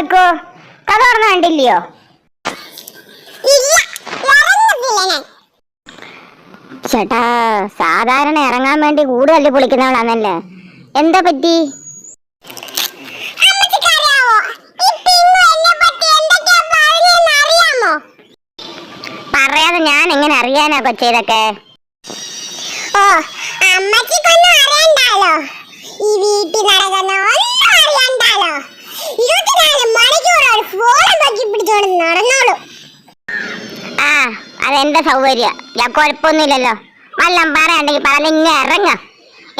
മിക്കോ കഥ പറഞ്ഞ കണ്ടില്ലയോ? ചേട്ടാ സാധാരണ ഇറങ്ങാൻ വേണ്ടി കൂടുതൽ പൊളിക്കുന്നവളാണല്ലേ എന്താ പറ്റി? പറയാതെ ഞാൻ എങ്ങനെ അറിയാനാ കൊച്ചേതൊക്കെ ഓ അമ്മച്ചിക്കൊന്നും അറിയണ്ടാലോ? ഈ വീട്ടിൽ അതെന്റെ സൗകര്യ? ഞാൻ കുഴപ്പമൊന്നുമില്ലല്ലോ. വല്ലം പറയാണ്ടെങ്കിൽ പറഞ്ഞ ഇങ്ങനെ ഇറങ്ങ.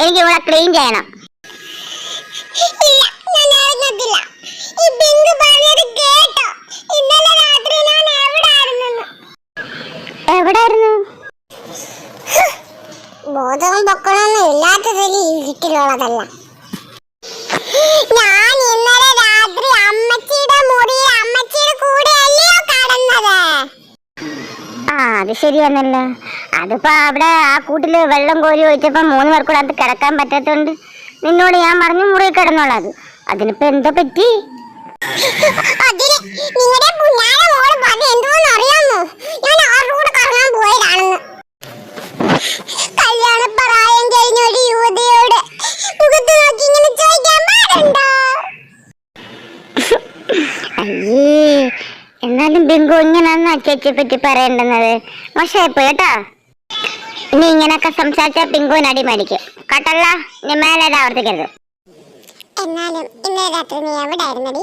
എനിക്ക് ഇവിടെ ക്ലീൻ ചെയ്യണം. ഈ എവിടായിരുന്നു? ബോധവും പൊക്കണമൊന്നും വീട്ടിലുള്ളതല്ല. ഞാൻ അത് ശരിയാന്നല്ലോ. അതിപ്പോ അവിടെ ആ കൂട്ടിൽ വെള്ളം കോരി ഒഴിച്ചപ്പോ മൂന്ന് പേർക്കൂടെ അത് കിടക്കാൻ പറ്റാത്തോണ്ട് നിന്നോട് ഞാൻ പറഞ്ഞു മുറി കിടന്നോളാത് അതിനിപ്പോ എന്താ പറ്റി? എന്നാലും ബിങ്കു ഇങ്ങനെയൊന്നും ചേച്ചിയെ പറ്റി പറയേണ്ടുന്നത് മോശമായിപ്പോയി കേട്ടോ. ഇനി ഇങ്ങനൊക്കെ സംസാരിച്ചാൽ ബിങ്കുവിന് അടി മേടിക്കും. കേട്ടല്ല? ഇനി മേലെ ആവർത്തിക്കരുത്. എന്നാലും ഇന്നലെ രാത്രി നീ എവിടായിരുന്നടി?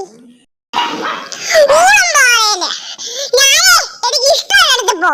ഊണം പോയേനെ ഞാനേ എനിക്ക് പോ.